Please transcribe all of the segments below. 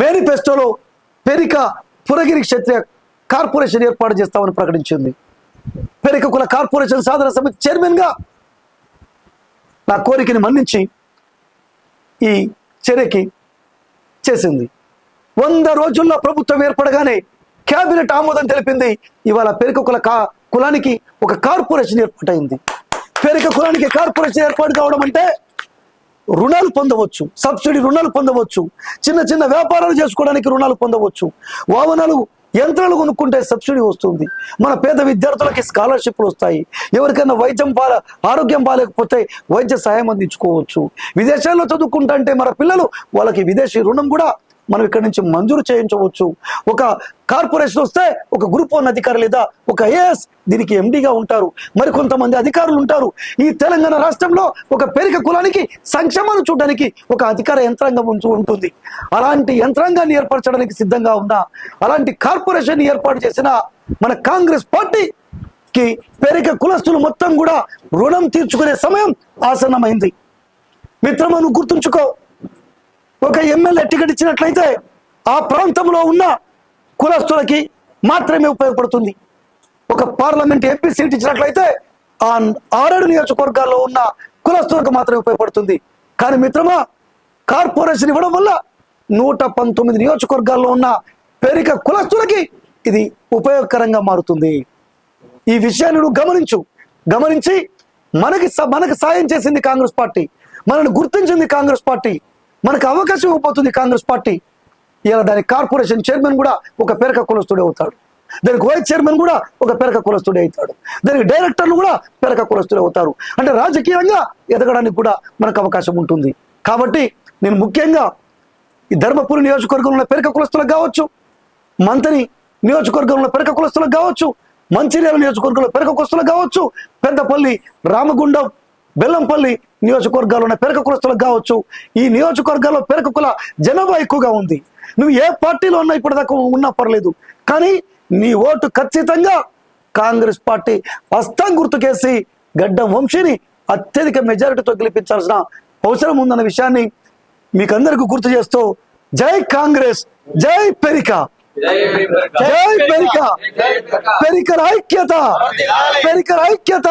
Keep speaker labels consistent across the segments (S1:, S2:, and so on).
S1: మేనిఫెస్టోలో పెరిక పురగిరి క్షత్రియ కార్పొరేషన్ ఏర్పాటు చేస్తామని ప్రకటించింది. పెరిక కుల కార్పొరేషన్ సాధన సమితి చైర్మన్గా నా కోరికని మన్నించి ఈ చర్యకి చేసింది. వంద రోజుల్లో ప్రభుత్వం ఏర్పడగానే కేబినెట్ ఆమోదం తెలిపింది. ఇవాళ పెరిక కుల కా కులానికి ఒక కార్పొరేషన్ ఏర్పాటైంది. పెరిక కులానికి కార్పొరేషన్ ఏర్పాటు కావడం అంటే రుణాలు పొందవచ్చు సబ్సిడీ రుణాలు పొందవచ్చు చిన్న చిన్న వ్యాపారాలు చేసుకోవడానికి రుణాలు పొందవచ్చు. వాహనాలు యంత్రాలు కొనుక్కుంటే సబ్సిడీ వస్తుంది. మన పేద విద్యార్థులకి స్కాలర్షిప్లు వస్తాయి. ఎవరికైనా వైద్యం పాల ఆరోగ్యం బాగాలేకపోతే వైద్య సహాయం అందించుకోవచ్చు. విదేశాల్లో చదువుకుంటుంటే మన పిల్లలు వాళ్ళకి విదేశీ రుణం కూడా మనం ఇక్కడ నుంచి మంజూరు చేయించవచ్చు. ఒక కార్పొరేషన్ వస్తే ఒక గ్రూప్ వన్ అధికారి లేదా ఒక ఏఎస్ దీనికి ఎండిగా ఉంటారు. మరి కొంతమంది అధికారులు ఉంటారు. ఈ తెలంగాణ రాష్ట్రంలో ఒక పెరిక కులానికి సంక్షేమాన్ని చూడడానికి ఒక అధికార యంత్రాంగం ఉంచు ఉంటుంది. అలాంటి యంత్రాంగాన్ని ఏర్పరచడానికి సిద్ధంగా ఉన్న అలాంటి కార్పొరేషన్ ఏర్పాటు చేసిన మన కాంగ్రెస్ పార్టీకి పెరిక కులస్తులు మొత్తం కూడా రుణం తీర్చుకునే సమయం ఆసన్నమైంది. మిత్రమను గుర్తుంచుకో. ఒక ఎమ్మెల్యే టికెట్ ఇచ్చినట్లయితే ఆ ప్రాంతంలో ఉన్న కులస్తులకి మాత్రమే ఉపయోగపడుతుంది. ఒక పార్లమెంట్ ఎంపీ సీట్ ఇచ్చినట్లయితే ఆ ఆరేడు నియోజకవర్గాల్లో ఉన్న కులస్తులకు మాత్రమే ఉపయోగపడుతుంది. కానీ మిత్రమా కార్పొరేషన్ ఇవ్వడం వల్ల నూట పంతొమ్మిది నియోజకవర్గాల్లో ఉన్న పేరిక కులస్తులకి ఇది ఉపయోగకరంగా మారుతుంది. ఈ విషయాన్ని నువ్వు గమనించు. గమనించి మనకి స- మనకు సాయం చేసింది కాంగ్రెస్ పార్టీ మనల్ని గుర్తించింది కాంగ్రెస్ పార్టీ మనకు అవకాశం ఇవ్వబోతుంది కాంగ్రెస్ పార్టీ. ఇలా దాని కార్పొరేషన్ చైర్మన్ కూడా ఒక పేరక కులస్తుడే అవుతాడు. దానికి వైస్ చైర్మన్ కూడా ఒక పేరక కులస్తుడే అవుతాడు. దానికి డైరెక్టర్లు కూడా పేరక కులస్తుడే అవుతారు. అంటే రాజకీయంగా ఎదగడానికి కూడా మనకు అవకాశం ఉంటుంది. కాబట్టి నేను ముఖ్యంగా ఈ ధర్మపురి నియోజకవర్గంలో ఉన్న పేరక కులస్తులకు కావచ్చు మంతని నియోజకవర్గంలో పెరక కులస్తులకు కావచ్చు మంచిర్యాల నియోజకవర్గంలో పెరక కులస్తులకు కావచ్చు పెద్దపల్లి రామగుండం బెల్లంపల్లి నియోజకవర్గాల్లో ఉన్న పెరక కులస్తులకు కావచ్చు ఈ నియోజకవర్గాల్లో పెరక కుల జనాభా ఎక్కువగా ఉంది. నువ్వు ఏ పార్టీలో ఉన్నా ఇప్పటిదాకా ఉన్నా పర్లేదు కానీ నీ ఓటు ఖచ్చితంగా కాంగ్రెస్ పార్టీ హస్తం గుర్తుకేసి గడ్డం వంశీని అత్యధిక మెజారిటీతో గెలిపించాల్సిన అవసరం ఉందన్న విషయాన్ని మీకు అందరికీ గుర్తు చేస్తూ జై కాంగ్రెస్ జై పెరిక. జై పెరిక పెరికల ఐక్యత పెరికల ఐక్యత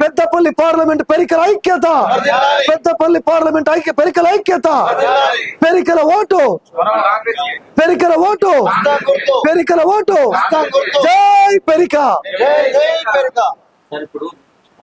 S1: పెద్దపల్లి పార్లమెంట్ పెరికల ఐక్యత పెద్దపల్లి పార్లమెంట్ ఐక్య పెరికల ఐక్యత పెరికల ఓటు పెరికల ఓటు పెరికల ఓటు జై పెరిక
S2: జై జై పెరుక
S3: సార్ ఇప్పుడు